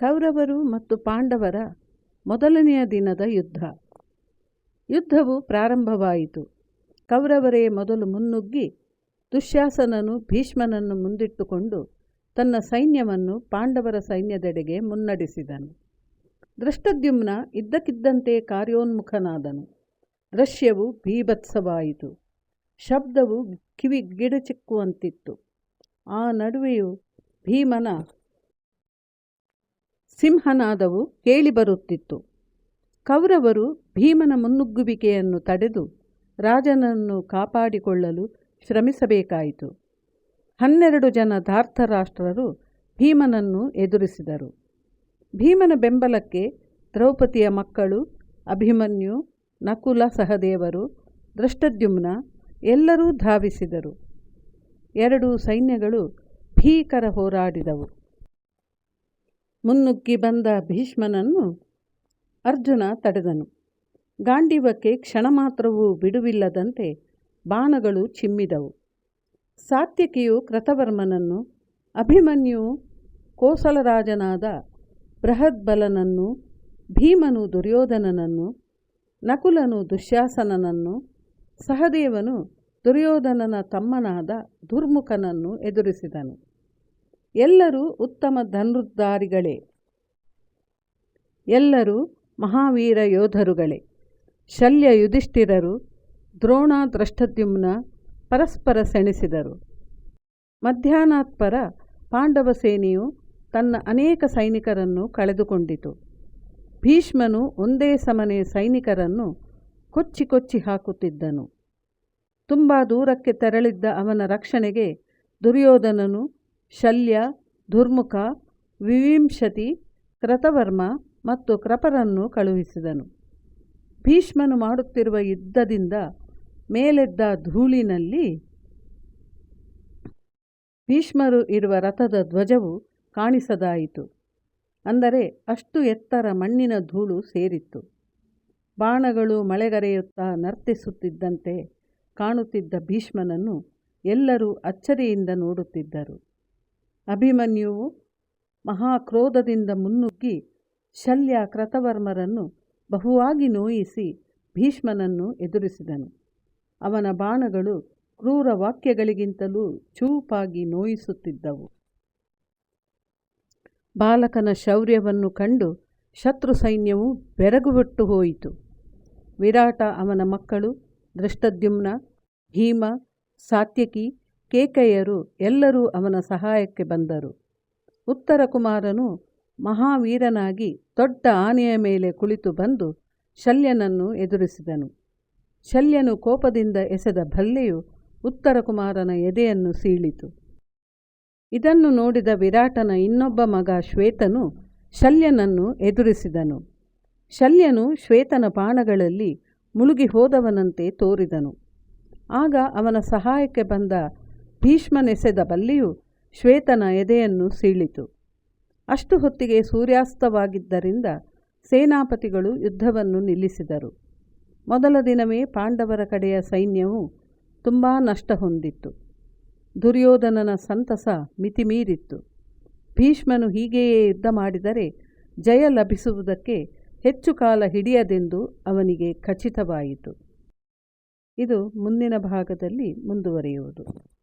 ಕೌರವರು ಮತ್ತು ಪಾಂಡವರ ಮೊದಲನೆಯ ದಿನದ ಯುದ್ಧ. ಯುದ್ಧವು ಪ್ರಾರಂಭವಾಯಿತು. ಕೌರವರೇ ಮೊದಲು ಮುನ್ನುಗ್ಗಿ ದುಶ್ಯಾಸನನು ಭೀಷ್ಮನನ್ನು ಮುಂದಿಟ್ಟುಕೊಂಡು ತನ್ನ ಸೈನ್ಯವನ್ನು ಪಾಂಡವರ ಸೈನ್ಯದೆಡೆಗೆ ಮುನ್ನಡೆಸಿದನು. ದೃಷ್ಟದ್ಯುಮ್ನ ಇದ್ದಕ್ಕಿದ್ದಂತೆ ಕಾರ್ಯೋನ್ಮುಖನಾದನು. ದೃಶ್ಯವು ಭೀಭತ್ಸವಾಯಿತು. ಶಬ್ದವು ಕಿವಿ ಗಿಡಚಿಕ್ಕುವಂತಿತ್ತು ಆ ನಡುವೆಯೂ ಭೀಮನ ಸಿಂಹನಾದವು ಕೇಳಿಬರುತ್ತಿತ್ತು. ಕೌರವರು ಭೀಮನ ಮುನ್ನುಗ್ಗುವಿಕೆಯನ್ನು ತಡೆದು ರಾಜನನ್ನು ಕಾಪಾಡಿಕೊಳ್ಳಲು ಶ್ರಮಿಸಬೇಕಾಯಿತು. ಹನ್ನೆರಡು ಜನ ಧಾರ್ಥರಾಷ್ಟ್ರರು ಭೀಮನನ್ನು ಎದುರಿಸಿದರು. ಭೀಮನ ಬೆಂಬಲಕ್ಕೆ ದ್ರೌಪದಿಯ ಮಕ್ಕಳು, ಅಭಿಮನ್ಯು, ನಕುಲ ಸಹದೇವರು ದೃಷ್ಟದ್ಯುಮ್ನ ಎಲ್ಲರೂ ಧಾವಿಸಿದರು. ಎರಡು ಸೈನ್ಯಗಳು ಭೀಕರ ಹೋರಾಡಿದವು. ಮುನ್ನುಗ್ಗಿ ಬಂದ ಭೀಷ್ಮನನ್ನು ಅರ್ಜುನ ತಡೆದನು. ಗಾಂಡಿವಕ್ಕೆ ಕ್ಷಣ ಮಾತ್ರವೂ ಬಿಡುವಿಲ್ಲದಂತೆ ಬಾಣಗಳು ಚಿಮ್ಮಿದವು. ಸಾತ್ಯಕಿಯು ಕೃತವರ್ಮನನ್ನು, ಅಭಿಮನ್ಯು ಕೋಸಲರಾಜನಾದ ಬೃಹದ್ಬಲನನ್ನು, ಭೀಮನು ದುರ್ಯೋಧನನನ್ನು, ನಕುಲನು ದುಶ್ಯಾಸನನನ್ನು, ಸಹದೇವನು ದುರ್ಯೋಧನನ ತಮ್ಮನಾದ ದುರ್ಮುಖನನ್ನು ಎದುರಿಸಿದನು. ಎಲ್ಲರೂ ಉತ್ತಮ ಧನುರ್ಧಾರಿಗಳೇ. ಎಲ್ಲರೂ ಮಹಾವೀರ ಯೋಧರುಗಳೇ. ಶಲ್ಯ ಯುಧಿಷ್ಠಿರರು ದ್ರೋಣ ದ್ರಷ್ಟದ್ಯುಮ್ನ ಪರಸ್ಪರ ಸೆಣಸಿದರು. ಮಧ್ಯಾಹ್ನಾತ್ಪರ ಪಾಂಡವ ಸೇನೆಯು ತನ್ನ ಅನೇಕ ಸೈನಿಕರನ್ನು ಕಳೆದುಕೊಂಡಿತು. ಭೀಷ್ಮನು ಒಂದೇ ಸಮನೆ ಸೈನಿಕರನ್ನು ಕೊಚ್ಚಿ ಕೊಚ್ಚಿ ಹಾಕುತ್ತಿದ್ದನು. ತುಂಬ ದೂರಕ್ಕೆ ತೆರಳಿದ್ದ ಅವನ ರಕ್ಷಣೆಗೆ ದುರ್ಯೋಧನನು ಶಲ್ಯ, ದುರ್ಮುಖ, ವಿವಿಂಶತಿ ಕೃತವರ್ಮ ಮತ್ತು ಕೃಪರನ್ನು ಕಳುಹಿಸಿದನು. ಭೀಷ್ಮನು ಮಾಡುತ್ತಿರುವ ಯುದ್ಧದಿಂದ ಮೇಲೆದ್ದ ಧೂಳಿನಲ್ಲಿ ಭೀಷ್ಮರು ಇರುವ ರಥದ ಧ್ವಜವು ಕಾಣಿಸದಾಯಿತು. ಅಂದರೆ ಅಷ್ಟು ಎತ್ತರ ಮಣ್ಣಿನ ಧೂಳು ಸೇರಿತ್ತು. ಬಾಣಗಳು ಮಳೆಗರೆಯುತ್ತಾ ನರ್ತಿಸುತ್ತಿದ್ದಂತೆ ಕಾಣುತ್ತಿದ್ದ ಭೀಷ್ಮನನ್ನು ಎಲ್ಲರೂ ಅಚ್ಚರಿಯಿಂದ ನೋಡುತ್ತಿದ್ದರು. ಅಭಿಮನ್ಯುವು ಮಹಾಕ್ರೋಧದಿಂದ ಮುನ್ನುಗ್ಗಿ ಶಲ್ಯ ಕೃತವರ್ಮರನ್ನು ಬಹುವಾಗಿ ನೋಯಿಸಿ ಭೀಷ್ಮನನ್ನು ಎದುರಿಸಿದನು. ಅವನ ಬಾಣಗಳು ಕ್ರೂರ ವಾಕ್ಯಗಳಿಗಿಂತಲೂ ಚೂಪಾಗಿ ನೋಯಿಸುತ್ತಿದ್ದವು. ಬಾಲಕನ ಶೌರ್ಯವನ್ನು ಕಂಡು ಶತ್ರು ಸೈನ್ಯವು ಬೆರಗುಬಿಟ್ಟು ಹೋಯಿತು. ವಿರಾಟ ಅವನ ಮಕ್ಕಳು ದೃಷ್ಟದ್ಯುಮ್ನ ಭೀಮ, ಸಾತ್ಯಕಿ ಕೇಕಯ್ಯರು ಎಲ್ಲರೂ ಅವನ ಸಹಾಯಕ್ಕೆ ಬಂದರು. ಉತ್ತರ ಕುಮಾರನು ಮಹಾವೀರನಾಗಿ ದೊಡ್ಡ ಆನೆಯ ಮೇಲೆ ಕುಳಿತು ಬಂದು ಶಲ್ಯನನ್ನು ಎದುರಿಸಿದನು. ಶಲ್ಯನು ಕೋಪದಿಂದ ಎಸೆದ ಭಲ್ಲೆಯು ಉತ್ತರ ಕುಮಾರನ ಎದೆಯನ್ನು ಸೀಳಿತು. ಇದನ್ನು ನೋಡಿದ ವಿರಾಟನ ಇನ್ನೊಬ್ಬ ಮಗ ಶ್ವೇತನು ಶಲ್ಯನನ್ನು ಎದುರಿಸಿದನು. ಶಲ್ಯನು ಶ್ವೇತನ ಬಾಣಗಳಲ್ಲಿ ಮುಳುಗಿ ಹೋದವನಂತೆ ತೋರಿದನು. ಆಗ ಅವನ ಸಹಾಯಕ್ಕೆ ಬಂದ ಭೀಷ್ಮನೆಸೆದ ಬಲ್ಲಿಯು ಶ್ವೇತನ ಎದೆಯನ್ನು ಸೀಳಿತು. ಅಷ್ಟು ಹೊತ್ತಿಗೆ ಸೂರ್ಯಾಸ್ತವಾಗಿದ್ದರಿಂದ ಸೇನಾಪತಿಗಳು ಯುದ್ಧವನ್ನು ನಿಲ್ಲಿಸಿದರು. ಮೊದಲ ದಿನವೇ ಪಾಂಡವರ ಕಡೆಯ ಸೈನ್ಯವು ತುಂಬ ನಷ್ಟ ಹೊಂದಿತ್ತು. ದುರ್ಯೋಧನನ ಸಂತಸ ಮಿತಿಮೀರಿತ್ತು. ಭೀಷ್ಮನು ಹೀಗೆಯೇ ಯುದ್ಧ ಮಾಡಿದರೆ ಜಯ ಲಭಿಸುವುದಕ್ಕೆ ಹೆಚ್ಚು ಕಾಲ ಹಿಡಿಯದೆಂದು ಅವನಿಗೆ ಖಚಿತವಾಯಿತು. ಇದು ಮುಂದಿನ ಭಾಗದಲ್ಲಿ ಮುಂದುವರಿಯುವುದು.